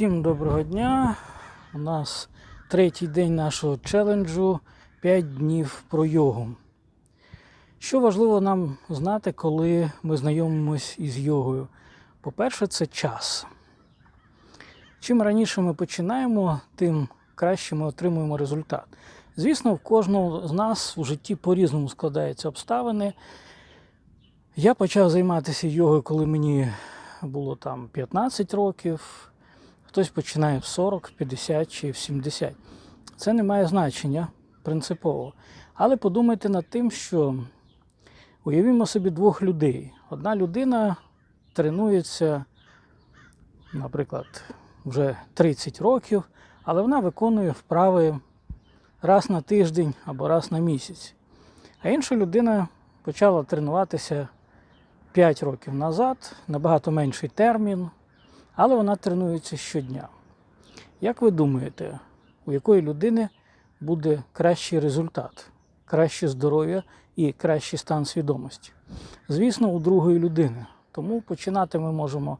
Всім доброго дня. У нас третій день нашого челенджу 5 днів про йогу. Що важливо нам знати, коли ми знайомимось із йогою? По-перше, це час. Чим раніше ми починаємо, тим краще ми отримуємо результат. Звісно, в кожного з нас у житті по-різному складаються обставини. Я почав займатися йогою, коли мені було там 15 років, хтось починає в 40, в 50 чи в 70. Це не має значення принципово. Але подумайте над тим, що уявімо собі двох людей. Одна людина тренується, наприклад, вже 30 років, але вона виконує вправи раз на тиждень або раз на місяць. А інша людина почала тренуватися 5 років назад, набагато менший термін, але вона тренується щодня. Як ви думаєте, у якої людини буде кращий результат, краще здоров'я і кращий стан свідомості? Звісно, у другої людини. Тому починати ми можемо,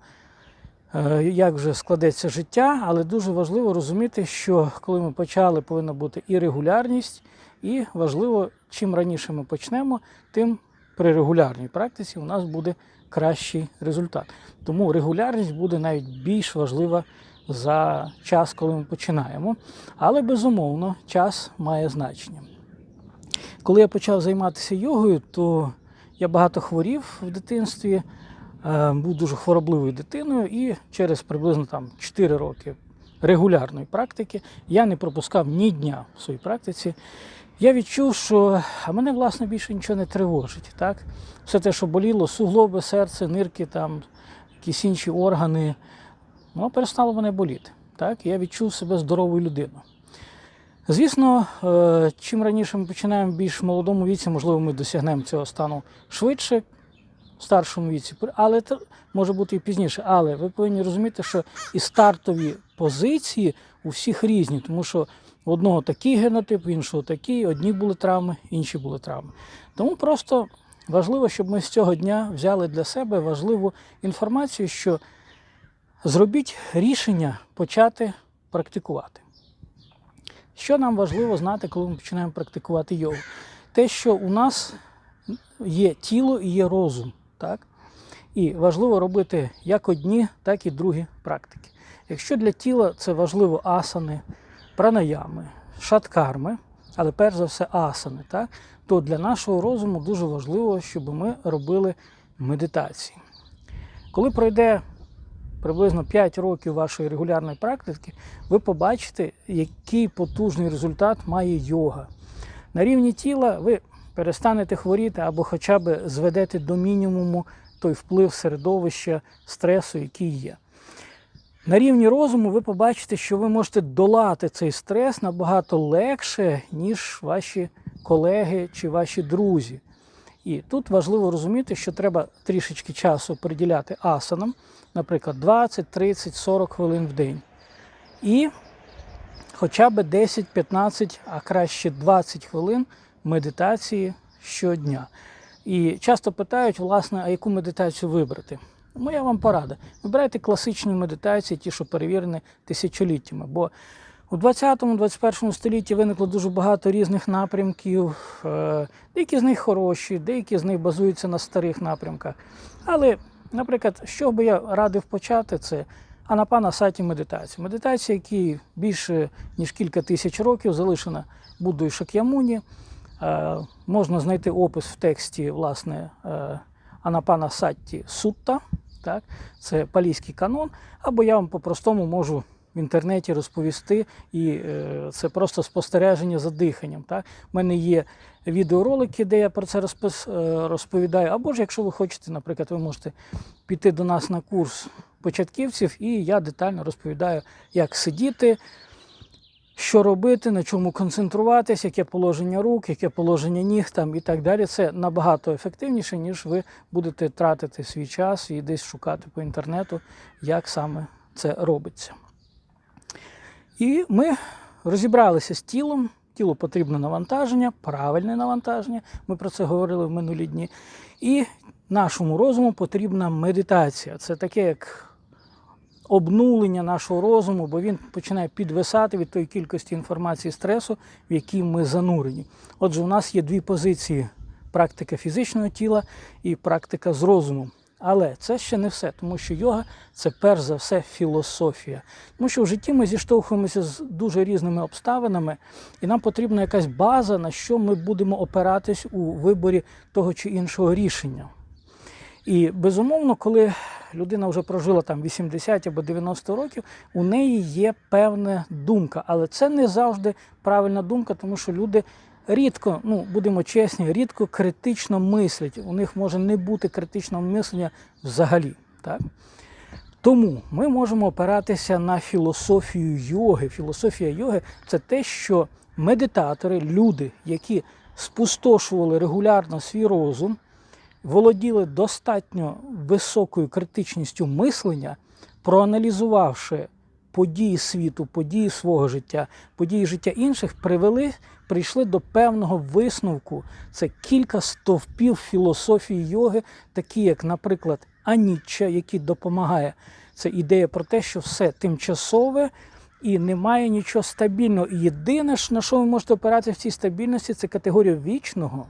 е, як вже складеться життя, але дуже важливо розуміти, що коли ми почали, повинна бути і регулярність, і важливо, чим раніше ми почнемо, тим при регулярній практиці у нас буде кращий результат. Тому регулярність буде навіть більш важлива за час, коли ми починаємо. Але безумовно, час має значення. Коли я почав займатися йогою, то я багато хворів в дитинстві, е, був дуже хворобливою дитиною, і через приблизно там 4 роки регулярної практики я не пропускав ні дня в своїй практиці. Я відчув, що а мене власне більше нічого не тривожить. Так? Все те, що боліло, суглоби, серце, нирки, там, якісь інші органи, воно перестало мене боліти. Так? Я відчув себе здоровою людиною. Звісно, е, чим раніше ми починаємо в більш молодому віці, можливо, ми досягнемо цього стану швидше, в старшому віці, але це може бути і пізніше. Але ви повинні розуміти, що і стартові позиції у всіх різні, тому що у одного такий генотип, іншого такий, одні були травми, інші були травми. Тому просто важливо, щоб ми з цього дня взяли для себе важливу інформацію, що зробіть рішення почати практикувати. Що нам важливо знати, коли ми починаємо практикувати йогу? Те, що у нас є тіло і є розум. Так? І важливо робити як одні, так і другі практики. Якщо для тіла це важливо асани, пранаями, шаткарми, але перш за все асани, так? то для нашого розуму дуже важливо, щоб ми робили медитації. Коли пройде приблизно 5 років вашої регулярної практики, ви побачите, який потужний результат має йога. На рівні тіла ви перестанете хворіти або хоча б зведете до мінімуму той вплив середовища стресу, який є. На рівні розуму ви побачите, що ви можете долати цей стрес набагато легше, ніж ваші колеги чи ваші друзі. І тут важливо розуміти, що треба трішечки часу приділяти асанам, наприклад, 20, 30, 40 хвилин в день. І хоча б 10, 15, а краще 20 хвилин медитації щодня. І часто питають, власне, а яку медитацію вибрати. Моя вам порада. Вибирайте класичні медитації, ті, що перевірені тисячоліттями. Бо у 20-21 столітті виникло дуже багато різних напрямків. Е, Деякі з них хороші, деякі з них базуються на старих напрямках. Але, наприклад, що би я радив почати, це Анапана саті медитація. Медитація, які більше ніж кілька тисяч років залишена Буддою Шак'ямуні. Е, Можна знайти опис в тексті власне е, Анапана Сатті Сутта. Так? Це палійський канон. Або я вам по-простому можу в інтернеті розповісти, і е, це просто спостереження за диханням. Так? У мене є відеоролики, де я про це е, розповідаю. Або ж, якщо ви хочете, наприклад, ви можете піти до нас на курс початківців, і я детально розповідаю, як сидіти. Що робити, на чому концентруватись, яке положення рук, яке положення ніг там і так далі. Це набагато ефективніше, ніж ви будете тратити свій час і десь шукати по інтернету, як саме це робиться. І ми розібралися з тілом. Тілу потрібне навантаження, правильне навантаження. Ми про це говорили в минулі дні. І нашому розуму потрібна медитація. Це таке, як обнулення нашого розуму, бо він починає підвисати від тої кількості інформації стресу, в якій ми занурені. Отже, у нас є дві позиції: практика фізичного тіла і практика з розумом. Але це ще не все, тому що йога це перш за все філософія. Тому що в житті ми зіштовхуємося з дуже різними обставинами, і нам потрібна якась база, на що ми будемо опиратись у виборі того чи іншого рішення. І безумовно, коли людина вже прожила там 80 або 90 років, у неї є певна думка, але це не завжди правильна думка, тому що люди рідко, ну будемо чесні, рідко критично мислять. У них може не бути критичного мислення взагалі. Так? Тому ми можемо опиратися на філософію йоги. Філософія йоги це те, що медитатори, люди, які спустошували регулярно свій розум, володіли достатньо високою критичністю мислення, проаналізувавши події світу, події свого життя, події життя інших, привели, прийшли до певного висновку. Це кілька стовпів філософії йоги, такі як, наприклад, Анічча, який допомагає. Це ідея про те, що все тимчасове і немає нічого стабільного. І єдине, на що ви можете опиратися в цій стабільності, це категорія вічного.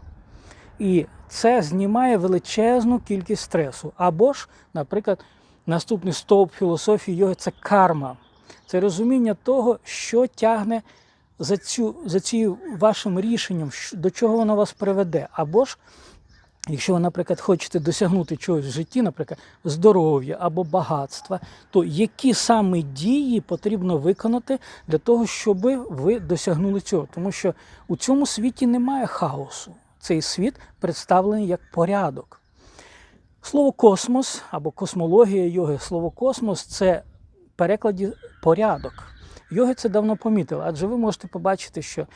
І це знімає величезну кількість стресу. Або ж, наприклад, наступний стовп філософії йоги це карма. Це розуміння того, що тягне за цю, за цим вашим рішенням, до чого воно вас приведе. Або ж, якщо ви, наприклад, хочете досягнути чогось в житті, наприклад, здоров'я або багатства, то які саме дії потрібно виконати для того, щоб ви досягнули цього? Тому що у цьому світі немає хаосу. Цей світ представлений як порядок. Слово космос або космологія йоги, слово космос це в перекладі порядок. Йоги це давно помітили, адже ви можете побачити, що,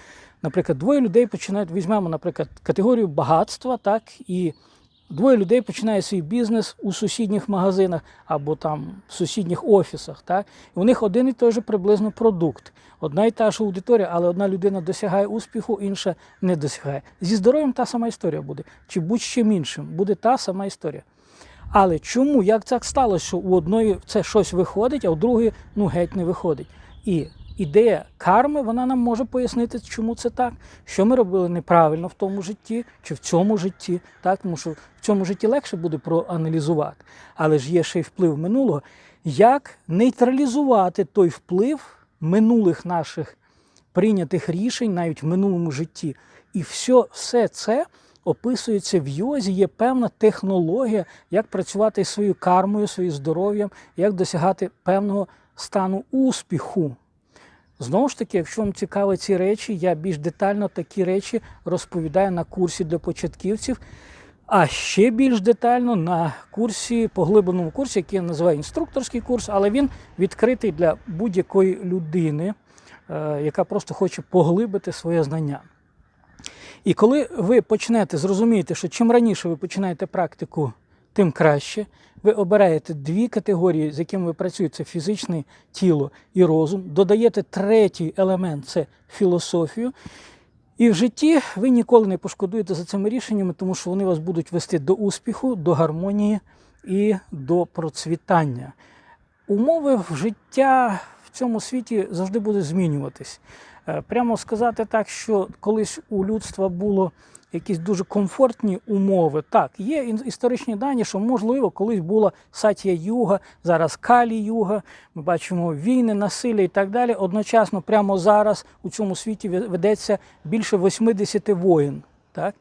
наприклад, двоє людей починають, візьмемо, наприклад, категорію багатства, так, і двоє людей починають свій бізнес у сусідніх магазинах або там в сусідніх офісах. Так, і у них один і той же приблизно продукт. Одна і та ж аудиторія, але одна людина досягає успіху, інша не досягає. Зі здоров'ям та сама історія буде, чи будь-чим іншим буде та сама історія. Але чому як так сталося, що у одної це щось виходить, а у другої ну геть не виходить? І ідея карми вона нам може пояснити, чому це так, що ми робили неправильно в тому житті чи в цьому житті, так тому що в цьому житті легше буде проаналізувати, але ж є ще й вплив минулого. Як нейтралізувати той вплив минулих наших прийнятих рішень навіть в минулому житті? І все, все це описується в йозі, є певна технологія, як працювати своєю кармою, своїм здоров'ям, як досягати певного стану успіху. Знову ж таки, якщо вам цікаві ці речі, я більш детально такі речі розповідаю на курсі для початківців, а ще більш детально на курсі, поглибленому курсі, який я називаю інструкторський курс, але він відкритий для будь-якої людини, е, яка просто хоче поглибити своє знання. І коли ви почнете зрозуміти, що чим раніше ви починаєте практику, тим краще. Ви обираєте дві категорії, з якими ви працюєте: це фізичне тіло і розум. Додаєте третій елемент це філософію. І в житті ви ніколи не пошкодуєте за цими рішеннями, тому що вони вас будуть вести до успіху, до гармонії і до процвітання. Умови в життя в цьому світі завжди будуть змінюватись. Е, Прямо сказати так, що колись у людства було якісь дуже комфортні умови. Так, є історичні дані, що можливо колись була сатія юга, зараз калі юга. Ми бачимо війни, насилля і так далі. Одночасно, прямо зараз у цьому світі ведеться більше 80 воїн. Так?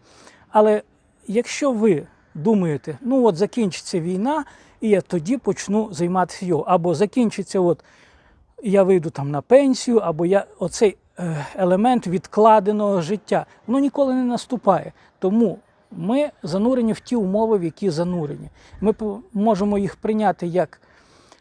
Але якщо ви думаєте, ну от закінчиться війна, і я тоді почну займатися його, або закінчиться от я вийду там на пенсію, або я оцей елемент відкладеного життя, воно ніколи не наступає. Тому ми занурені в ті умови, в які занурені. Ми можемо їх прийняти як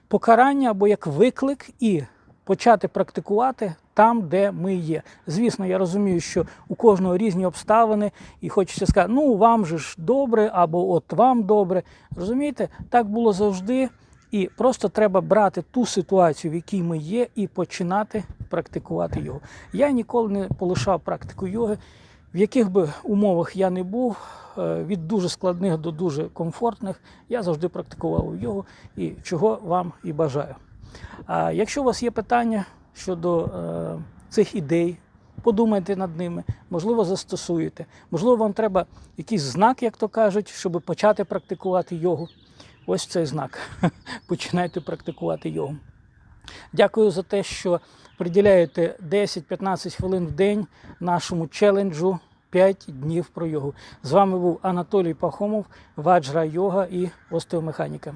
покарання або як виклик і почати практикувати там, де ми є. Звісно, я розумію, що у кожного різні обставини, і хочеться сказати, ну вам же ж добре, або от вам добре. Розумієте, так було завжди. І просто треба брати ту ситуацію, в якій ми є, і починати практикувати йогу. Я ніколи не полишав практику йоги, в яких би умовах я не був, е, від дуже складних до дуже комфортних, я завжди практикував йогу і чого вам і бажаю. А якщо у вас є питання щодо е, цих ідей, подумайте над ними, можливо, застосуєте. Можливо, вам треба якийсь знак, як то кажуть, щоб почати практикувати йогу. Ось цей знак. Починайте практикувати йогу. Дякую за те, що приділяєте 10-15 хвилин в день нашому челенджу 5 днів про йогу. З вами був Анатолій Пахомов, Ваджра Йога і остеомеханіка.